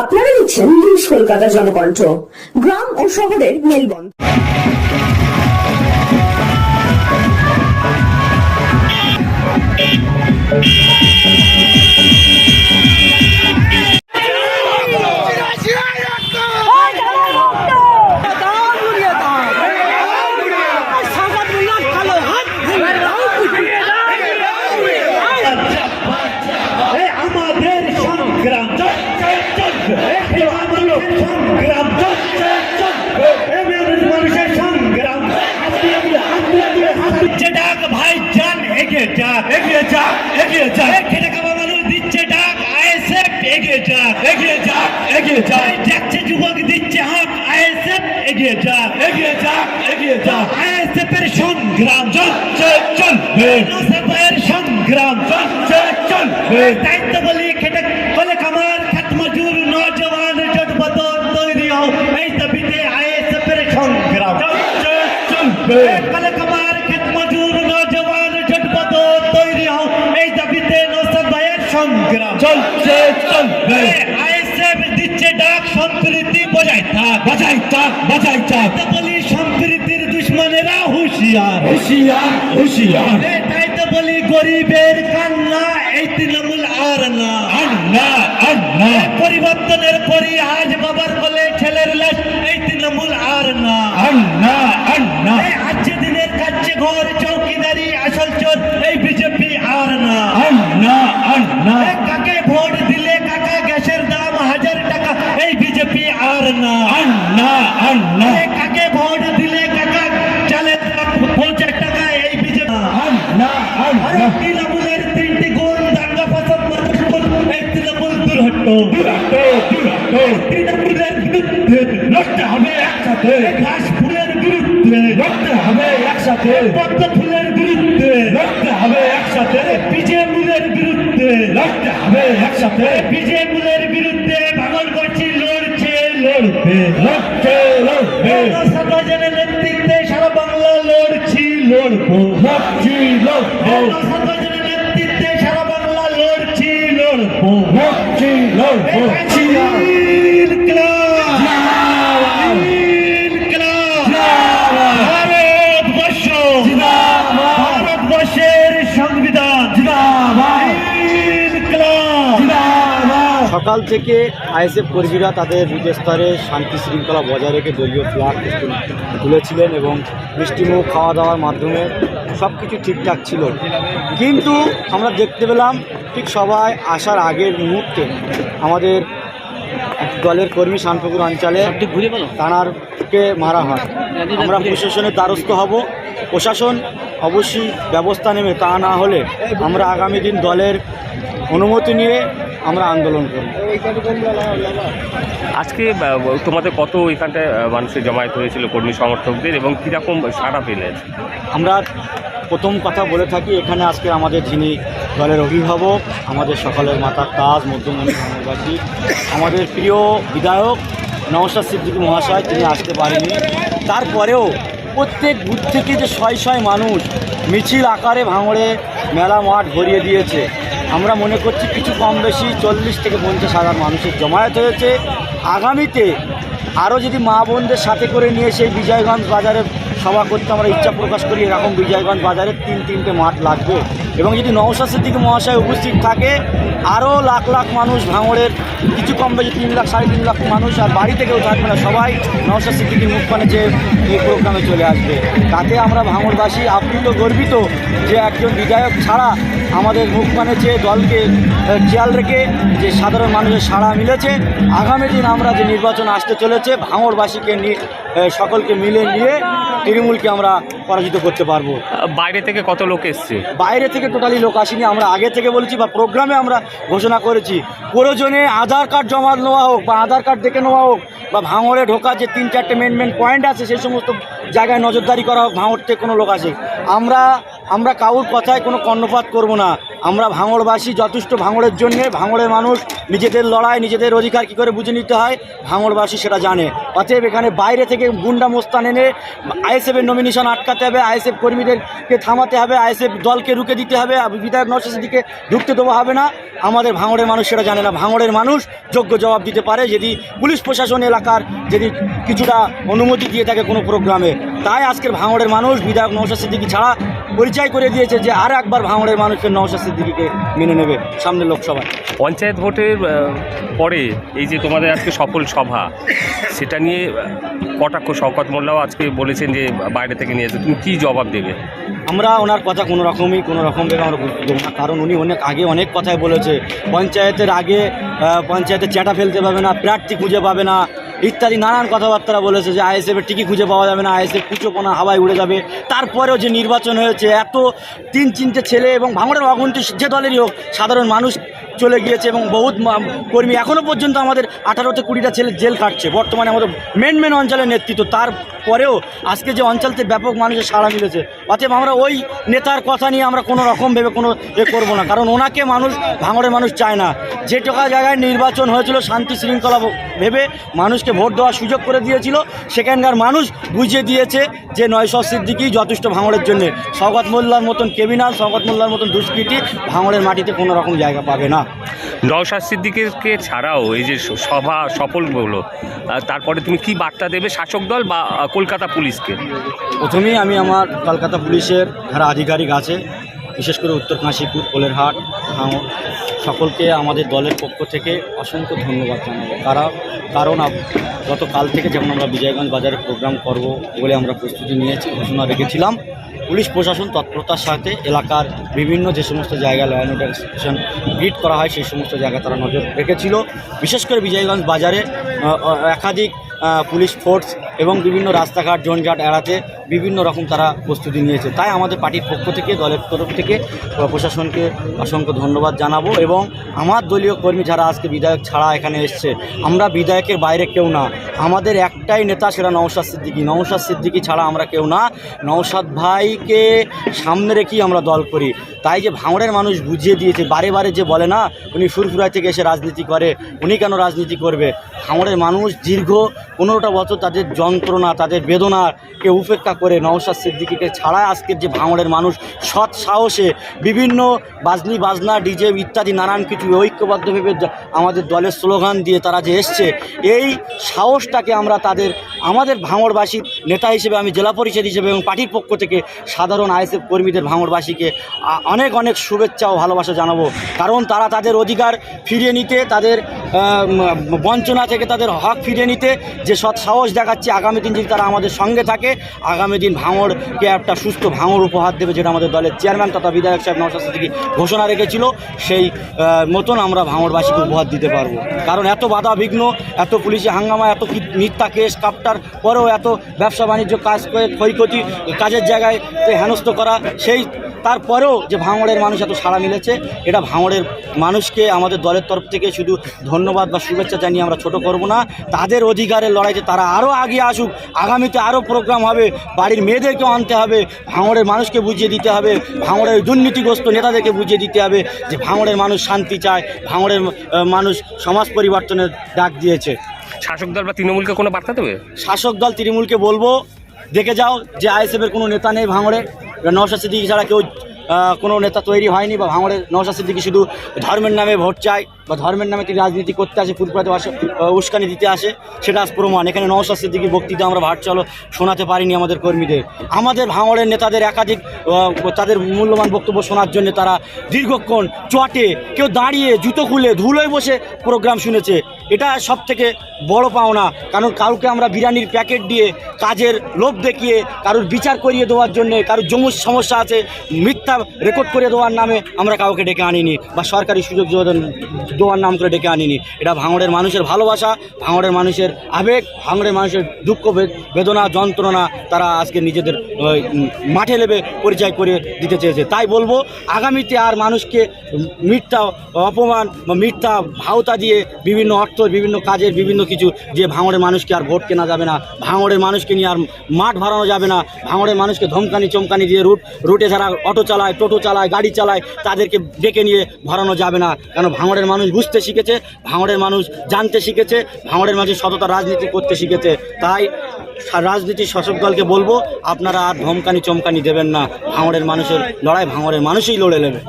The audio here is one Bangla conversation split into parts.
আপনারা দেখছেন নিউজ কলকাতা জনকণ্ঠ গ্রাম ও শহরের মেলবন্ধ এগিয়ে যা এগিয়ে যা এগিয়ে যা আইএসএফ এর সংগ্রাম চলছে চলবে এর সংগ্রাম চলছে চলবে দায়িত্ব বলি খেটে বলে কামার খাত মজুর নজওয়ান জট বদল তৈরি হও। এই দাবিতে আইএসএফ এর সংগ্রাম। চলছে চলবে বলে কামার খাত মজুর নজওয়ান জট বদল তৈরি হও। এই দাবিতে নসব ভাইয়ের সংগ্রাম। চলছে চলবে আইএসএফ দিচ্ছে ডাক সম্প্রীতি বজায় থাক বজায় থাক বজায় থাক। বলি সম্প্রীতির দুশ্মনেরা হুঁশিয়ার। হুঁশিয়ার হুঁশিয়ার। তাই তো বলি গরিবের কান্না এই তৃণমূল আর না। আর না আর না। পরিবর্তনের পরই আর না না। না কাকে ভোট দিলে কাকা? দাম পঞ্চাশ টাকা এই বিজেপি। না না তৃণমূলের তিনটি গুণ দাঙ্গা এই তৃণমূল দুর্হট্ট দুর্হট্ট দুর্হট্ট তৃণমূলের বিরুদ্ধে লড়তে হবে একসাথে। ঘাস ফুলের বিরুদ্ধে লড়তে হবে একসাথে। পদ্ম ফুলের বিরুদ্ধে লড়তে হবে একসাথে। বিজেমূলের বিরুদ্ধে লড়তে হবে একসাথে। বিজেমূলের লড়বে লড়ছে লড়বে সাতাজনের নেতৃত্বে সারা বাংলা লড়ছি লড়বো লড়ছি লড়বো সাতাজনের নেতৃত্বে সারা বাংলা লড়ছি লড়বো লড়ছি লড়বো সকাল থেকে আইএসএফ কর্মীরা তাদের স্তরে শান্তি শৃঙ্খলা বজায় রেখে দলীয় ফ্ল্যাগ তুলেছিলেন এবং মিষ্টিমুখ খাওয়া দাওয়ার মাধ্যমে সব কিছু ঠিকঠাক ছিল। কিন্তু আমরা দেখতে পেলাম ঠিক সবাই আসার আগের মুহূর্তে আমাদের দলের কর্মী শান্তপুর অঞ্চলে তানারকে মারা হয়। আমরা প্রশাসনের দ্বারস্থ হব। প্রশাসন অবশ্যই ব্যবস্থা নেবে। তা না হলে আমরা আগামী দিন দলের অনুমতি নিয়ে আমরা আন্দোলন করব। আজকে তোমাদের কত এখানটায় মানুষের জমায়েত হয়েছিল কর্মী সমর্থকদের এবং কীরকম সাড়া পেলে আমরা প্রথম কথা বলে থাকি এখানে আজকে আমাদের যিনি দলের অভিভাবক আমাদের সকলের মাতার তাজ মধ্যমণি গ্রামবাসী আমাদের প্রিয় বিধায়ক নওশাদ সিদ্দিকী মহাশয় তিনি আসতে পারেনি। তারপরেও প্রত্যেক বুথ থেকে যে শয় শয় মানুষ মিছিল আকারে ভাঙড়ে মেলা মাঠ ভরিয়ে দিয়েছে আমরা মনে করছি কিছু কম বেশি চল্লিশ থেকে পঞ্চাশ হাজার মানুষের জমায়েত হয়েছে। আগামীতে আরও যদি মা বোনদের সাথে করে নিয়ে সেই বিজয়গঞ্জ বাজারে সভা করতে আমরা ইচ্ছা প্রকাশ করি এরকম বিজয়গঞ্জ বাজারে তিন, তিনটে মাঠ লাগবে। এবং যদি নওশাদ সিদ্দিকী মহাশয় উপস্থিত থাকে আরও লাখ লাখ মানুষ ভাঙড়ের, কিছু কম বেশি তিন লাখ, সাড়ে তিন লাখ মানুষ আর বাড়ি থেকেও থাকবে না, সবাই নওশাদ সিদ্দিকীর মুখপানে যে এই প্রোগ্রামে চলে আসবে। তাতে আমরা ভাঙড়বাসী আপ্লুত, গর্বিত যে একজন বিধায়ক ছাড়া আমাদের মুখ মুখপানে যে দলকে খেয়াল রেখে যে সাধারণ মানুষের সাড়া মিলেছে, আগামী দিন আমরা যে নির্বাচন আসতে চলেছে, ভাঙড়বাসীকে সকলকে মিলে নিয়ে তৃণমূলকে আমরা পরাজিত করতে পারব। বাইরে থেকে কত লোক এসছে? বাইরে থেকে টোটালি লোক আসেনি আমরা আগে থেকে বলেছি বা প্রোগ্রামে আমরা ঘোষণা করেছি। প্রয়োজনে আধার কার্ড জমা নেওয়া হোক বা আধার কার্ড দেখে নেওয়া হোক বা ভাঙরে ঢোকা যে তিন চারটে মেন মেন পয়েন্ট আছে সেই সমস্ত জায়গায় নজরদারি করা হোক ভাঙর থেকে কোনো লোক আসে। আমরা আমরা কাউর কথায় কোনো কর্ণপাত করব না। আমরা ভাঙড়বাসী যথেষ্ট ভাঙড়ের জন্যে, ভাঙড়ের মানুষ, নিজেদের লড়াই, নিজেদের অধিকার কী করে বুঝে নিতে হয়, ভাঙড়বাসী সেটা জানে। অতএব এখানে বাইরে থেকে গুন্ডা মোস্তান এনে আইএসএফের নমিনেশন আটকাতে হবে, আইএসএফ কর্মীদেরকে থামাতে হবে, আইএসএফ দলকে রুখে দিতে হবে বিধায়ক নরসের দিকে ঢুকতে দেওয়া হবে না। আমাদের ভাঙড়ের মানুষ সেটা জানে না। ভাঙড়ের মানুষ যোগ্য জবাব দিতে পারে যদি পুলিশ প্রশাসন এলাকার যদি কিছুটা অনুমতি দিয়ে থাকে কোনো প্রোগ্রামে। তাই আজকের ভাঙড়ের মানুষ, বিধায়ক নৌশা সিদ্দিকি ছাড়া পরিচয় করে দিয়েছে যে আর একবার ভাঙড়ের মানুষের নৌশা সিদ্দিকিকে মেনে নেবে সামনের লোকসভায়। পঞ্চায়েত ভোটের পরে এই যে তোমাদের আজকে সফল সভা, সেটা নিয়ে কটাক্ষ শওকত মোল্লাও আজকে বলেছেন যে বাইরে থেকে নিয়ে তুমি কী জবাব দেবে? আমরা ওনার কথা কোনো রকমই, কোনো রকমভাবে আমরা বুঝতে দেবো না। কারণ উনি অনেক আগে অনেক কথাই বলেছে। পঞ্চায়েতের আগে পঞ্চায়েতে চ্যাটা ফেলতে পাবে না, প্রার্থী খুঁজে পাবে না, ইত্যাদি নানান কথাবার্তা বলেছে যে আইএসএফের টিকি খুঁজে পাওয়া যাবে না, আইএসএফ কুচোপনা হাওয়ায় উড়ে যাবে। তারপরেও যে নির্বাচন হয়েছে, এত তিন তিনটে ছেলে এবং ভাঙড়ের অগন্তি যে দলেরই হোক, সাধারণ মানুষ চলে গিয়েছে এবং বহুত কর্মী এখনও পর্যন্ত আমাদের আঠারোতে কুড়িটা ছেলে জেল কাটছে বর্তমানে আমাদের মেন মেন অঞ্চলের নেতৃত্ব। তারপরেও আজকে যে অঞ্চলতে ব্যাপক মানুষের সাড়া মিলেছে, অতএব আমরা ওই নেতার কথা নিয়ে আমরা কোনো রকম ভেবে কোনো এ করব না। কারণ ওনাকে মানুষ ভাঙড়ের মানুষ চায় না। যে টোকা জায়গায় নির্বাচন হয়েছিল শান্তি শৃঙ্খলা ভেবে মানুষকে ভোট দেওয়ার সুযোগ করে দিয়েছিল। সেখানকার মানুষ বুঝিয়ে দিয়েছে যে নয়শ সিদ্দিকি যথেষ্ট ভাঙড়ের জন্য। শওকত মোল্লার মতন কেবিনাল, শওকত মোল্লার মতন দুষ্কৃতি ভাঙড়ের মাটিতে কোনো রকম জায়গা পাবে না। নওশাদ সিদ্দিকেরকে ছাড়াও এই যে সভা সফল হলো তারপরে তুমি কি বার্তা দেবে শাসক দল বা কলকাতা পুলিশকে? প্রথমেই আমি আমার কলকাতা পুলিশের যারা আধিকারিক আছে, বিশেষ করে উত্তর কাশীপুর, কোলেরহাট ভাঙড় সকলকে আমাদের দলের পক্ষ থেকে অসংখ্য ধন্যবাদ জানাব। কারা কারণ গতকাল থেকে যেমন আমরা বিজয়গঞ্জ বাজারে প্রোগ্রাম করব বলে আমরা প্রস্তুতি নিয়েছি, ঘোষণা রেখেছিলাম পুলিশ প্রশাসন তৎপরতার সাথে এলাকার বিভিন্ন যে সমস্ত জায়গায় law and order station grid করা হয়, সেই সমস্ত জায়গায় তারা নজর রেখেছিল। বিশেষ করে বিজয়গঞ্জ বাজারে একাধিক পুলিশ ফোর্স এবং বিভিন্ন রাস্তাঘাট জনজাট এড়াতে বিভিন্ন রকম তারা প্রস্তুতি নিয়েছে। তাই আমাদের পার্টির পক্ষ থেকে, দলের তরফ থেকে প্রশাসনকে অসংখ্য ধন্যবাদ জানাব এবং আমার দলীয় কর্মী যারা আজকে বিধায়ক ছাড়া এখানে এসছে, আমরা বিধায়কের বাইরে কেউ না। আমাদের একটাই নেতা সেটা নৌসাদ সিদ্দিকি। নৌসাদ সিদ্দিকি ছাড়া আমরা কেউ না। নৌসাদ ভাইকে সামনে রেখেই আমরা দল করি। তাই যে ভাঙড়ের মানুষ বুঝিয়ে দিয়েছে, বারে বারে যে বলে না, উনি ফুরফুরাই থেকে এসে রাজনীতি করে, উনি কেন রাজনীতি করবে? ভাঙড়ের মানুষ দীর্ঘ পনেরোটা বছর তাদের যন্ত্রণা, তাদের বেদনাকে উপেক্ষা করে নওশাদ সিদ্দিকিকে ছাড়া আজকের যে ভাঙড়ের মানুষ সৎ সাহসে বিভিন্ন বাজনি, বাজনা, ডিজে ইত্যাদি নানান কিছু ঐক্যবদ্ধভাবে আমাদের দলের স্লোগান দিয়ে তারা যে এসছে, এই সাহসটাকে আমরা তাদের, আমাদের ভাঙড়বাসীর নেতা হিসেবে আমি জেলা পরিষদ হিসেবে এবং পার্টির পক্ষ থেকে সাধারণ আইএসএফ কর্মীদের ভাঙড়বাসীকে অনেক অনেক শুভেচ্ছা ও ভালোবাসা জানাব। কারণ তারা তাদের অধিকার ফিরিয়ে নিতে, তাদের বঞ্চনা থেকে তাদের হক ফিরে নিতে যে সৎ সাহস দেখাচ্ছে, আগামী দিন যদি তারা আমাদের সঙ্গে থাকে, আগামী দিন ভাঙড়কে একটা সুস্থ ভাঙড় উপহার দেবে যেটা আমাদের দলের চেয়ারম্যান তথা বিধায়ক সাহেব নওশাদ সিদ্দিকী ঘোষণা রেখেছিল, সেই মতন আমরা ভাঙড়বাসীকে উপহার দিতে পারব। কারণ এত বাধা বিঘ্ন, এত পুলিশি হাঙ্গামা, এত মিথ্যা কেস, কাপটার পরেও এত ব্যবসা বাণিজ্য কাজ করে ক্ষয়ক্ষতি, কাজের জায়গায় হেনস্থ করা, সেই তারপরেও যে ভাঙড়ের মানুষ এত সাড়া মিলেছে এটা ভাঙড়ের মানুষকে আমাদের দলের তরফ থেকে শুধু ধন্যবাদ বা শুভেচ্ছা জানিয়ে আমরা ছোট করব না। তাদের অধিকারের লড়াইতে তারা আরও আগিয়ে আসুক। আগামীতে আরও প্রোগ্রাম হবে। বাড়ির মেয়েদেরকেও আনতে হবে। ভাঙড়ের মানুষকে বুঝিয়ে দিতে হবে। ভাঙড়ের দুর্নীতিগ্রস্ত নেতাদেরকে বুঝিয়ে দিতে হবে যে ভাঙড়ের মানুষ শান্তি চায়। ভাঙড়ের মানুষ সমাজ পরিবর্তনের ডাক দিয়েছে। শাসক দল বা তৃণমূলকে কোনো বার্তা দেবে? শাসক দল তৃণমূলকে বলব দেখে যাও যে আইএসএফের কোনো নেতা নেই ভাঙড়ে। নওশাদ সিদ্দিকি ছাড়া কেউ কোনো নেতা তৈরি হয়নি বা ভাঙড়ের নওশাদ সিদ্দিকি শুধু ধর্মের নামে ভোট চায় বা ধর্মের নামে তিনি রাজনীতি করতে আসে, ফুটপাতে আসে উস্কানি দিতে আসে, সেটা আজ প্রমাণ। এখানে নওশাদ সিদ্দিকির বক্তৃতা আমরা ভাট চলো শোনাতে পারিনি আমাদের কর্মীদের। আমাদের ভাঙড়ের নেতাদের একাধিক তাদের মূল্যবান বক্তব্য শোনার জন্য তারা দীর্ঘক্ষণ চটে, কেউ দাঁড়িয়ে জুতো খুলে ধুলোয় বসে প্রোগ্রাম শুনেছে। এটা সব থেকে বড় পাওনা। কারণ কাউকে আমরা বিরিয়ানির প্যাকেট দিয়ে কাজের লোভ দেখিয়ে, কারোর বিচার করিয়ে দেওয়ার জন্য, কারোর জমুর সমস্যা আছে, মিথ্যা রেকর্ড করে দেওয়ার নামে আমরা কাউকে ডেকে আনিনি বা সরকারি সুযোগ দেওয়ার নাম করে ডেকে আনিনি। এটা ভাঙড়ের মানুষের ভালোবাসা, ভাঙড়ের মানুষের আবেগ, ভাঙড়ের মানুষের দুঃখ বেদনা, যন্ত্রণা তারা আজকে নিজেদের মাঠে নেবে, পরিচয় করে দিতে চেয়েছে। তাই বলব, আগামীতে আর মানুষকে মিথ্যা অপমান বা মিথ্যা ভাওতা দিয়ে বিভিন্ন অর্থ বিভিন্ন কাজের বিভিন্ন কিছু, যে ভাঙড়ের মানুষকে আর ভোট কেনা যাবে না, ভাঙড়ের মানুষকে নিয়ে আর মাঠ ভাড়ানো যাবে না, ভাঙড়ের মানুষকে ধমকানি চমকানি দিয়ে রুট, রুটে যারা অটো চালায়, টোটো চালায়, গাড়ি চালায়, তাদেরকে ডেকে নিয়ে ভরানো যাবে না। কেন ভাঙড়ের মানুষ বুঝতে শিখেছে? ভাঙড়ের মানুষ জানতে শিখেছে? ভাঙড়ের মানুষ সততা রাজনীতি করতে শিখেছে। তাই রাজনীতির শাসক দলকে বলব, আপনারা আর ধমকানি চমকানি দেবেন না। ভাঙড়ের মানুষের লড়াই ভাঙড়ের মানুষই লড়ে নেবে।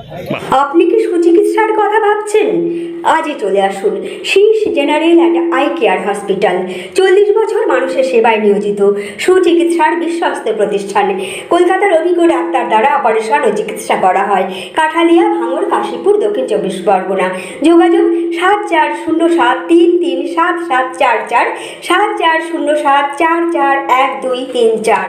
আপনি কি সুচিকিৎসার কথা ভাবছেন? আজই চলে আসুন। Shirsha general and eye care hospital. চল্লিশ বছর মানুষের সেবায় নিয়োজিত সুচিকিৎসার বিশ্বস্ত প্রতিষ্ঠান। কলকাতার অভিজ্ঞ ডাক্তার দ্বারা অপারেশন ও চিকিৎসা করা হয়। কাঠালিয়া, ভাঙড়, কাশীপুর, দক্ষিণ চব্বিশ পরগনা। যোগাযোগ সাত চার শূন্য সাত তিন তিন সাত সাত চার চার, সাত চার শূন্য সাত চার চার চার এক দুই তিন চার।